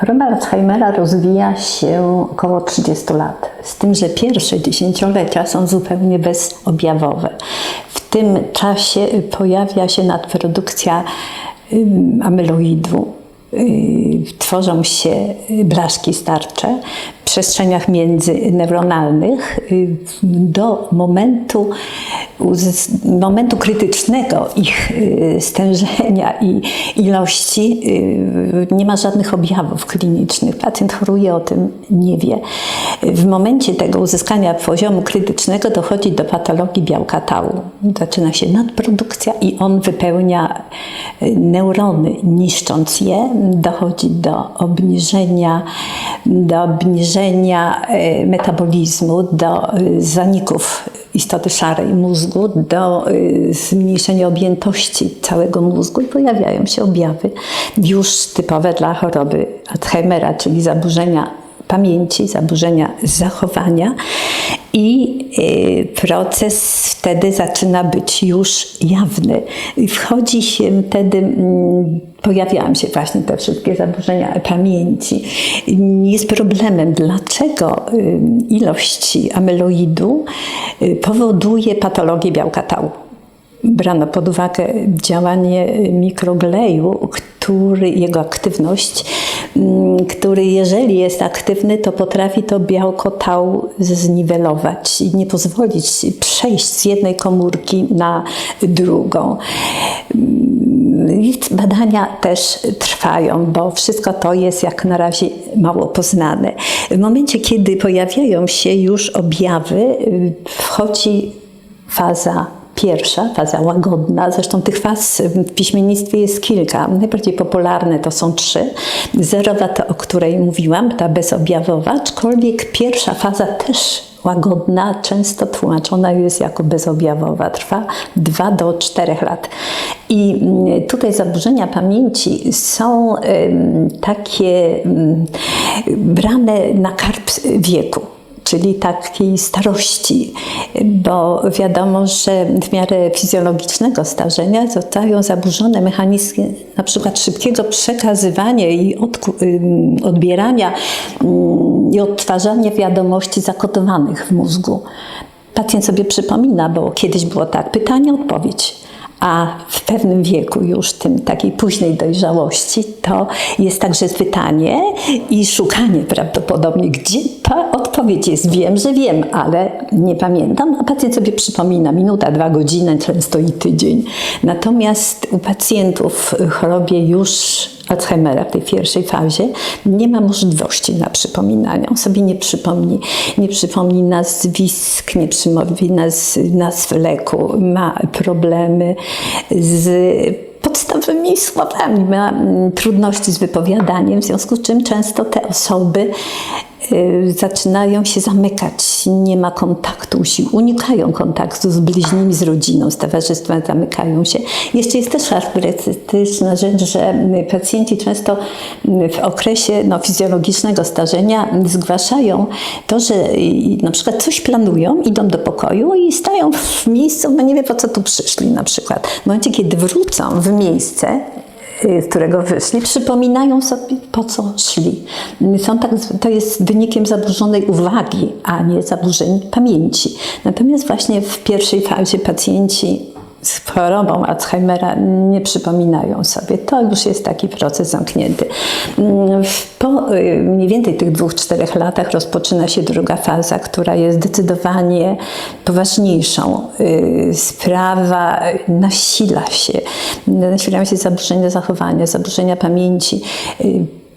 Choroba Alzheimera rozwija się około 30 lat, z tym, że pierwsze dziesięciolecia są zupełnie bezobjawowe. W tym czasie pojawia się nadprodukcja amyloidu, y, tworzą się blaszki starcze przestrzeniach międzyneuronalnych y, do momentu, momentu krytycznego ich y, stężenia i ilości y, nie ma żadnych objawów klinicznych. Pacjent choruje, o tym nie wie. W momencie tego uzyskania poziomu krytycznego dochodzi do patologii białka tału. Zaczyna się nadprodukcja i on wypełnia neurony, niszcząc je. Dochodzi do obniżenia, do obniżenia y, metabolizmu, do y, zaników istoty szarej mózgu, do y, zmniejszenia objętości całego mózgu. I pojawiają się objawy już typowe dla choroby Alzheimera, czyli zaburzenia pamięci, zaburzenia zachowania i y, proces wtedy zaczyna być już jawny. Wchodzi się wtedy, mm, pojawiają się właśnie te wszystkie zaburzenia pamięci. Jest problemem, dlaczego y, ilość amyloidu y, powoduje patologię białka tału brano pod uwagę działanie mikrogleju, który, jego aktywność, który jeżeli jest aktywny, to potrafi to białko tau zniwelować i nie pozwolić przejść z jednej komórki na drugą. Mm, badania też trwają, bo wszystko to jest jak na razie mało poznane. W momencie, kiedy pojawiają się już objawy, y, wchodzi faza Pierwsza, faza łagodna, zresztą tych faz w piśmiennictwie jest kilka. Najbardziej popularne to są trzy. Zerowa to, o której mówiłam, ta bezobjawowa, aczkolwiek pierwsza faza też łagodna, często tłumaczona jest jako bezobjawowa. Trwa 2 do 4 lat. I mm, tutaj zaburzenia pamięci są takie ym, brane na karp wieku czyli takiej starości, bo wiadomo, że w miarę fizjologicznego starzenia zostają zaburzone mechanizmy na przykład szybkiego przekazywania i odbierania i odtwarzania wiadomości zakodowanych w mózgu. Pacjent sobie przypomina, bo kiedyś było tak, pytanie, odpowiedź. A w pewnym wieku, już tym takiej późnej dojrzałości, to jest także pytanie i szukanie prawdopodobnie, gdzie odpowiedź jest. Wiem, że wiem, ale nie pamiętam. A pacjent sobie przypomina minuta, dwa godziny, często i tydzień. Natomiast u pacjentów w chorobie już Alzheimera w tej pierwszej fazie nie ma możliwości na przypominanie. On sobie nie przypomni, nie przypomni nazwisk, nie przypomni naz, nazw leku, ma problemy z podstawowymi słowami, ma trudności z wypowiadaniem, w związku z czym często te osoby zaczynają się zamykać, nie ma kontaktu, unikają kontaktu z bliźnimi, z rodziną, z towarzystwem, zamykają się. Jeszcze jest też charakterystyczna rzecz, że y, pacjenci często y, w okresie no, fizjologicznego starzenia zgłaszają to, że y, na przykład coś planują, idą do pokoju i stają w miejscu, bo nie wie po co tu przyszli na przykład. W momencie, kiedy wrócą w miejsce, y, z którego wyszli, przypominają sobie, po co szli. Są tak, to jest wynikiem zaburzonej uwagi, a nie zaburzeń pamięci. Natomiast właśnie w pierwszej fazie pacjenci z chorobą Alzheimera nie przypominają sobie. To już jest taki proces zamknięty. Mm, Po y, mniej więcej tych dwóch, czterech latach rozpoczyna się druga faza, która jest zdecydowanie poważniejszą. Y, Sprawa nasila się. Nasilają się zaburzenia zachowania, zaburzenia pamięci.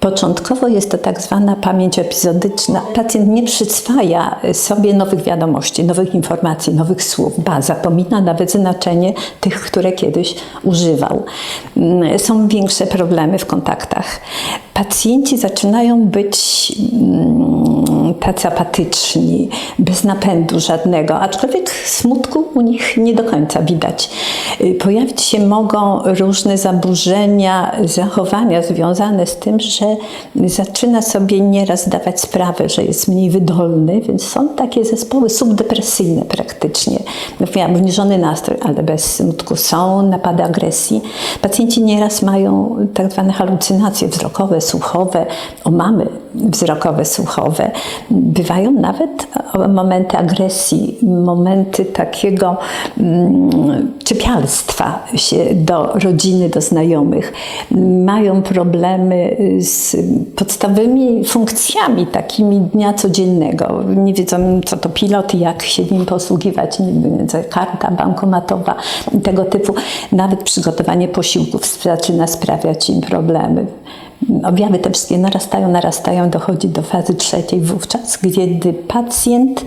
Y, Początkowo jest to tak zwana pamięć epizodyczna. Pacjent nie przyswaja sobie nowych wiadomości, nowych informacji, nowych słów, ba, zapomina nawet znaczenie tych, które kiedyś używał. Mm, Są większe problemy w kontaktach. Pacjenci zaczynają być mm, tacy apatyczni, bez napędu żadnego, aczkolwiek smutku u nich nie do końca widać. Y, Pojawić się mogą różne zaburzenia zachowania związane z tym, że zaczyna sobie nieraz zdawać sprawę, że jest mniej wydolny, więc są takie zespoły subdepresyjne praktycznie. Obniżony nastrój, ale bez smutku. Są napady agresji. Pacjenci nieraz mają tak zwane halucynacje wzrokowe, słuchowe, omamy wzrokowe, słuchowe. Bywają nawet momenty agresji, momenty takiego mm, czepialstwa się do rodziny, do znajomych. Mają problemy z podstawowymi funkcjami takimi dnia codziennego. Nie wiedzą, co to pilot i jak się nim posługiwać, nie wiem, co karta bankomatowa i tego typu. Nawet przygotowanie posiłków zaczyna sprawiać im problemy. Objawy te wszystkie narastają, narastają, dochodzi do fazy trzeciej wówczas, kiedy pacjent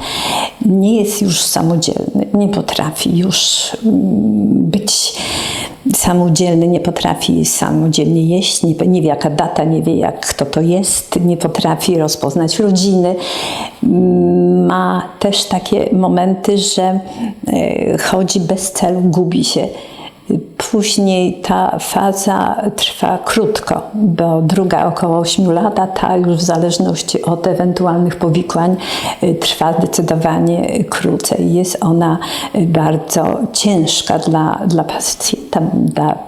nie jest już samodzielny, nie potrafi już mm, być samodzielny, nie potrafi samodzielnie jeść, nie, nie wie jaka data, nie wie jak kto to jest, nie potrafi rozpoznać rodziny. Mm, Ma też takie momenty, że e, chodzi bez celu, gubi się. Później ta faza trwa krótko, bo druga około 8 lat, a ta już w zależności od ewentualnych powikłań y, trwa zdecydowanie krócej. Jest ona y, bardzo ciężka dla, dla pacjenta, dla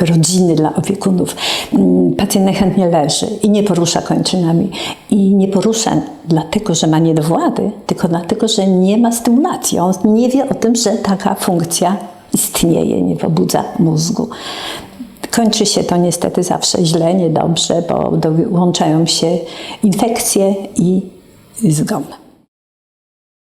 rodziny, dla opiekunów. Mm, Pacjent najchętniej leży i nie porusza kończynami. I nie porusza dlatego, że ma niedowłady, tylko dlatego, że nie ma stymulacji. On nie wie o tym, że taka funkcja istnieje, nie pobudza mózgu. Kończy się to niestety zawsze źle, niedobrze, bo dołączają się infekcje i zgon.